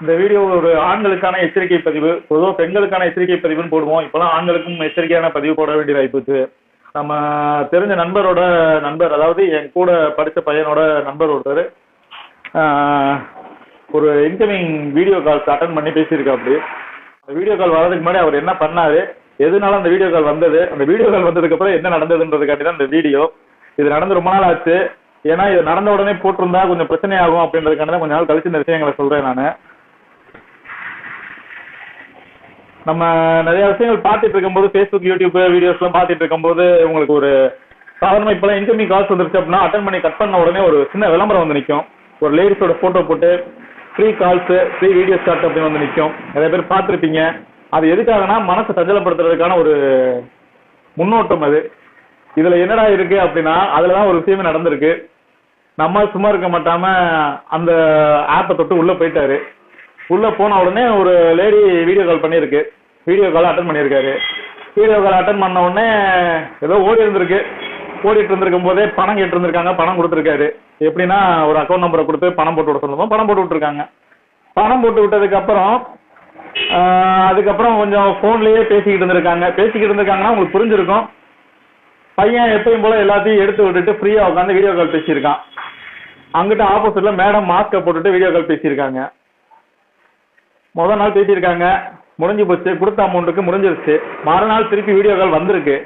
இந்த வீடியோ ஒரு ஆண்களுக்கான எச்சரிக்கை பதிவு பொதுவாக பெண்களுக்கான எச்சரிக்கை பதிவுன்னு போடுவோம். இப்போலாம் ஆண்களுக்கும் எச்சரிக்கையான பதிவு போட வேண்டியது ஆயிப்போச்சு நம்ம தெரிஞ்ச நண்பரோட நண்பர் அதாவது என் கூட படித்த பையனோட நண்பர் ஒருத்தர் ஒரு இன்கமிங் வீடியோ கால்ஸ் அட்டன் பண்ணி பேசியிருக்காப்டி. அந்த வீடியோ கால் வர்றதுக்கு முன்னாடி அவர் என்ன பண்ணாரு எதுனால அந்த வீடியோ கால் வந்தது அந்த வீடியோ கால் வந்ததுக்கு அப்புறம் என்ன நடந்ததுன்றதுக்காண்டி தான் இந்த வீடியோ இது நடந்து ரொம்ப நாள் ஆச்சு. ஏன்னா இது நடந்த உடனே போட்டிருந்தா கொஞ்சம் பிரச்சனை ஆகும் அப்படின்றதுக்காண்டி தான் கொஞ்ச நாள் கழிச்சு இந்த விஷயங்களை சொல்றேன் நான். நம்ம நிறைய விஷயங்கள் பார்த்துட்டு இருக்கும்போது ஃபேஸ்புக் யூடியூப் வீடியோஸ்லாம் பார்த்துட்டு இருக்கும்போது உங்களுக்கு ஒரு சாதாரணமா இப்பெல்லாம் இன்கமிங் கால்ஸ் வந்துருச்சு அப்படின்னா அட்டன் பண்ணி கட் பண்ண உடனே ஒரு சின்ன விளம்பரம் வந்து நிற்கும். ஒரு லேடிஸோட போட்டோ போட்டு free calls free video start அப்படின்னு வந்து நிற்கும். நிறைய பேர் பார்த்துருப்பீங்க. அது எதுக்காகனா மனசை சஞ்சலப்படுத்துறதுக்கான ஒரு முன்னோட்டம் அது. இதுல என்னடா இருக்கு அப்படின்னா அதுலதான் ஒரு விஷயமே நடந்திருக்கு. நம்ம சும்மா இருக்க மாட்டாம அந்த ஆப்பை தொட்டு உள்ள போயிட்டாரு. உள்ள போன உடனே ஒரு லேடி வீடியோ கால் பண்ணியிருக்கு. வீடியோ கால் அட்டன் பண்ணியிருக்காரு. வீடியோ கால் அட்டன் பண்ண உடனே ஏதோ ஓடி இருந்திருக்கு. ஓடிட்டு இருந்திருக்கும் போதே பணம் கேட்டு இருந்திருக்காங்க பணம் கொடுத்துருக்காரு. எப்படின்னா ஒரு அக்கௌண்ட் நம்பரை கொடுத்து பணம் போட்டு விட சொல்லுவோம் பணம் போட்டு விட்டுருக்காங்க. பணம் போட்டு விட்டதுக்கு அப்புறம் அதுக்கப்புறம் கொஞ்சம் போன்லயே பேசிக்கிட்டு இருந்திருக்காங்க. பேசிக்கிட்டு இருந்திருக்காங்கன்னா உங்களுக்கு புரிஞ்சிருக்கும். பையன் எப்பயும் போல எல்லாத்தையும் எடுத்து விட்டுட்டு ஃப்ரீயா உட்காந்து வீடியோ கால் பேசியிருக்கான். அங்கிட்ட ஆப்போசிட்ல மேடம் மாஸ்க போட்டுட்டு வீடியோ கால் பேசியிருக்காங்க. முதல் நாள் பேசியிருக்காங்க. முடிஞ்சு போச்சு கொடுத்த அமௌண்ட்டுக்கு முடிஞ்சிருச்சு. மறுநாள் திருப்பி வீடியோ கால் வந்திருக்கு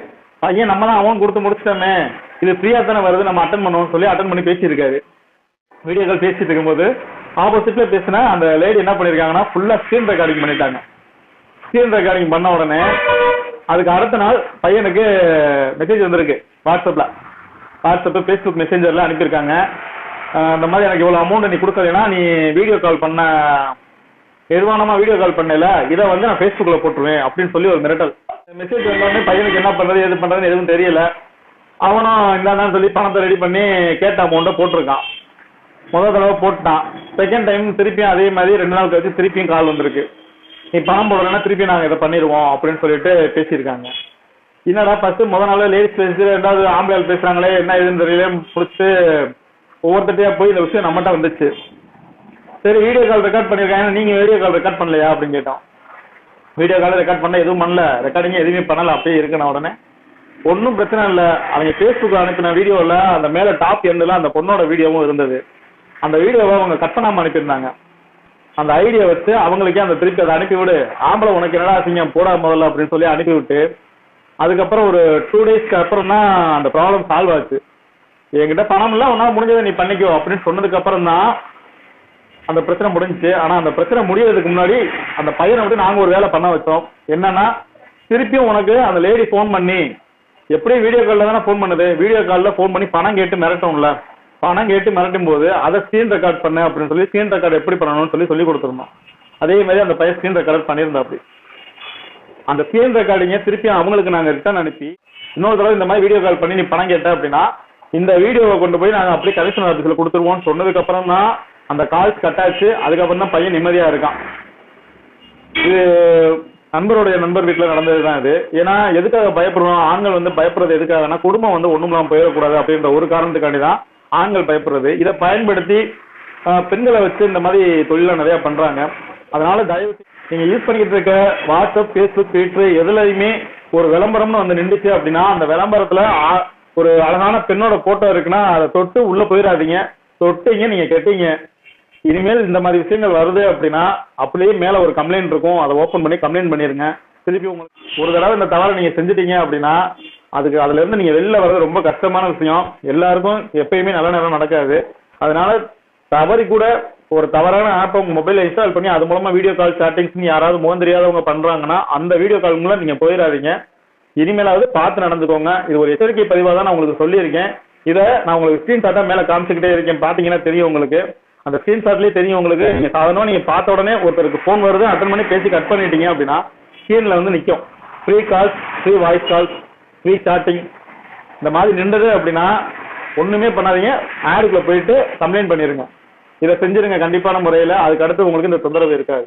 பையன் நம்ம தான் அமௌண்ட் கொடுத்து முடிச்சிட்டோமே? இது ஃப்ரீயா தானே வருது நம்ம அட்டன் பண்ணுவோம்னு சொல்லி அட்டன் பண்ணி பேசியிருக்காரு. வீடியோ கால் பேசிட்டு இருக்கும்போது ஆப்போசிட்ல பேசின அந்த லேடி என்ன பண்ணிருக்காங்கன்னா ஃபுல்லா ஸ்க்ரீன் ரெக்கார்டிங் பண்ணிட்டாங்க. ஸ்க்ரீன் ரெக்கார்டிங் பண்ண உடனே அதுக்கு அடுத்த நாள் பையனுக்கு மெசேஜ் வந்திருக்கு வாட்ஸ்அப்ல வாட்ஸ்அப் ஃபேஸ்புக் மெசேஞ்சர்ல அனுப்பியிருக்காங்க. இந்த மாதிரி எனக்கு இவ்வளவு அமௌண்ட் நீ கொடுக்கலைன்னா நீ வீடியோ கால் பண்ண நிர்வாணமா வீடியோ கால் பண்ணல இதை வந்து நான் ஃபேஸ்புக்ல போட்டுருவேன் அப்படின்னு சொல்லி ஒரு மிரட்டல். மெசேஜ் வந்தோடனே பையனுக்கு என்ன பண்றது எது பண்றதுன்னு எதுவும் தெரியல. அவனும் இந்தான்னு சொல்லி பணத்தை ரெடி பண்ணி கேட்ட அமௌண்ட்டை போட்டிருக்கான். முதல் தடவை போட்டான் செகண்ட் டைம் திருப்பியும் அதே மாதிரி ரெண்டு நாள் கழிச்சு திருப்பியும் கால் வந்திருக்கு. நீ பணம் போடலன்னா திருப்பி நாங்கள் இதை பண்ணிடுவோம் அப்படின்னு சொல்லிட்டு பேசியிருக்காங்க. என்னடா ஃபர்ஸ்ட் முதல் நாள் லேடிஸ் பேசி ரெண்டாவது ஆம்பளை பேசுறாங்களே என்ன இதுன்னு தெரியல முடிச்சு ஒவ்வொருத்தட்டையா போய் இந்த விஷயம் நம்மகிட்ட வந்துச்சு. சரி வீடியோ கால் ரெக்கார்ட் பண்ணியிருக்காங்க நீங்க வீடியோ கால் ரெக்கார்ட் பண்ணலையா அப்படின்னு கேட்டோம். வீடியோ கால் ரெக்கார்ட் பண்ண எதுவும் பண்ணல. ரெக்கார்டிங் எதுவுமே பண்ணல. அப்படியே இருக்கணும் உடனே. ஒன்றும் பிரச்சனை இல்லை. அவங்க ஃபேஸ்புக்கில் அனுப்பின வீடியோவில் அந்த மேலே டாப் எண்டில் அந்த பொண்ணோட வீடியோவும் இருந்தது. அந்த வீடியோவை அவங்க கட் பண்ணாம அனுப்பியிருந்தாங்க. அந்த ஐடியா வச்சு அவங்களுக்கே அந்த திருப்பி அதை அனுப்பி விடு ஆம்பளை உனக்கு என்னடா அசிங்கம்? போடா முதல்ல அப்படின்னு சொல்லி அனுப்பி விட்டு அதுக்கப்புறம் ஒரு டூ டேஸ்க்கு அப்புறம் தான் அந்த ப்ராப்ளம் சால்வ் ஆச்சு. என்கிட்ட பணம் இல்லை உன்னால முடிஞ்சதை நீ பண்ணிக்கோ அப்படின்னு சொன்னதுக்கு அப்புறம் தான் அந்த பிரச்சனை முடிஞ்சுச்சு. ஆனா அந்த பிரச்சனை முடியறதுக்கு முன்னாடி அந்த பையனை விட்டு நாங்க ஒரு வேலை பண்ண வச்சோம். என்னன்னா திருப்பியும் உனக்கு அந்த லேடி ஃபோன் பண்ணி எப்படி வீடியோ கால்ல தானே ஃபோன் பண்ணுது? வீடியோ கால்ல ஃபோன் பண்ணி பணம் கேட்டு மிரட்டும்ல பணம் கேட்டு மிரட்டும் போது அதை ஸ்க்ரீன் ரெக்கார்ட் பண்ண அப்படின்னு சொல்லி ஸ்க்ரீன் ரெக்கார்ட் எப்படி பண்ணணும்னு சொல்லி சொல்லி கொடுத்துருந்தோம். அதே மாதிரி அந்த பையன் ஸ்க்ரீன் ரெக்கார்ட் பண்ணியிருந்தா அப்படி அந்த ஸ்க்ரீன் ரெக்கார்டிங்க திருப்பி அவங்களுக்கு நாங்க ரிட்டர்ன் அனுப்பி இன்னொரு தடவை இந்த மாதிரி வீடியோ கால் பண்ணி நீ பணம் கேட்ட அப்படின்னா இந்த வீடியோவை கொண்டு போய் நாங்க அப்படியே கமிஷன் ஆஃபீஸ்ல கொடுத்துருவோம்னு சொன்னதுக்கு அப்புறம் தான் அந்த கால்ஸ் கட் ஆச்சு. அதுக்கப்புறம் தான் பையன் நிம்மதியா இருக்கான். இது நண்பருடைய நண்பர் வீட்டில் நடந்தது தான் இது. ஏன்னா எதுக்காக பயப்படுறோம்? ஆண்கள் வந்து பயப்படுறது எதுக்காகனா குடும்பம் வந்து ஒண்ணும் போயிடக்கூடாது அப்படின்ற ஒரு காரணத்துக்காண்டி தான் ஆண்கள் பயப்படுறது. இதை பயன்படுத்தி பெண்களை வச்சு இந்த மாதிரி தொழில நிறைய பண்றாங்க. அதனால தயவு நீங்கள் நீங்க யூஸ் பண்ணிக்கிட்டு இருக்க வாட்ஸ்அப் ஃபேஸ்புக் ட்விட்டர் எதுலையுமே ஒரு விளம்பரம்னு வந்து நின்றுச்சு அப்படின்னா அந்த விளம்பரத்துல ஆ- ஒரு அழகான பெண்ணோட போட்டோ இருக்குன்னா அதை தொட்டு உள்ள போயிடாதீங்க. தொட்டீங்க நீங்க கெட்டீங்க. இனிமேல் இந்த மாதிரி விஷயங்கள் வருது அப்படின்னா அப்படியே மேல ஒரு கம்ப்ளைண்ட் இருக்கும். அதை ஓபன் பண்ணி கம்ப்ளைண்ட் பண்ணிருங்க. திருப்பி உங்களுக்கு ஒரு தடவை இந்த தவறை நீங்க செஞ்சுட்டீங்க அப்படின்னா அதுக்கு அதுல இருந்து நீங்க வெளில வர்றது ரொம்ப கஷ்டமான விஷயம். எல்லாருக்கும் எப்பயுமே நல்ல நேரம் நடக்காது. அதனால தவறி கூட ஒரு தவறான ஆப்பை உங்க மொபைல இன்ஸ்டால் பண்ணி அது மூலமா வீடியோ கால் சாட்டிங்ஸ் யாராவது முகம் தெரியாதவங்க பண்றாங்கன்னா அந்த வீடியோ கால் மூலம் நீங்க போயிடாதீங்க. இனிமேலாவது பார்த்து நடந்துக்கோங்க. இது ஒரு எச்சரிக்கை பதிவாக தான் நான் உங்களுக்கு சொல்லியிருக்கேன். இதை நான் உங்களுக்கு ஸ்கிரீன்ஷாட்டா மேல காமிச்சுக்கிட்டே இருக்கேன். பாத்தீங்கன்னா தெரியும் உங்களுக்கு. அந்த ஸ்கிரீன்ஷாட்லயே தெரியும் உங்களுக்கு. நீங்க சாதாரணமாக நீங்க பார்த்த உடனே ஒருத்தருக்கு ஃபோன் வருது அட்டன் பண்ணி பேசி கட் பண்ணிட்டீங்க அப்படின்னா ஸ்கிரீன்ல வந்து நிற்கும் free calls free voice calls free chatting இந்த மாதிரி நின்றது அப்படின்னா ஒண்ணுமே பண்ணாதீங்க. ஆடுக்குள்ள போயிட்டு கம்ப்ளைண்ட் பண்ணிருங்க. இதை செஞ்சிருங்க கண்டிப்பான முறையில. அதுக்கு அடுத்து உங்களுக்கு இந்த தொந்தரவு இருக்காது.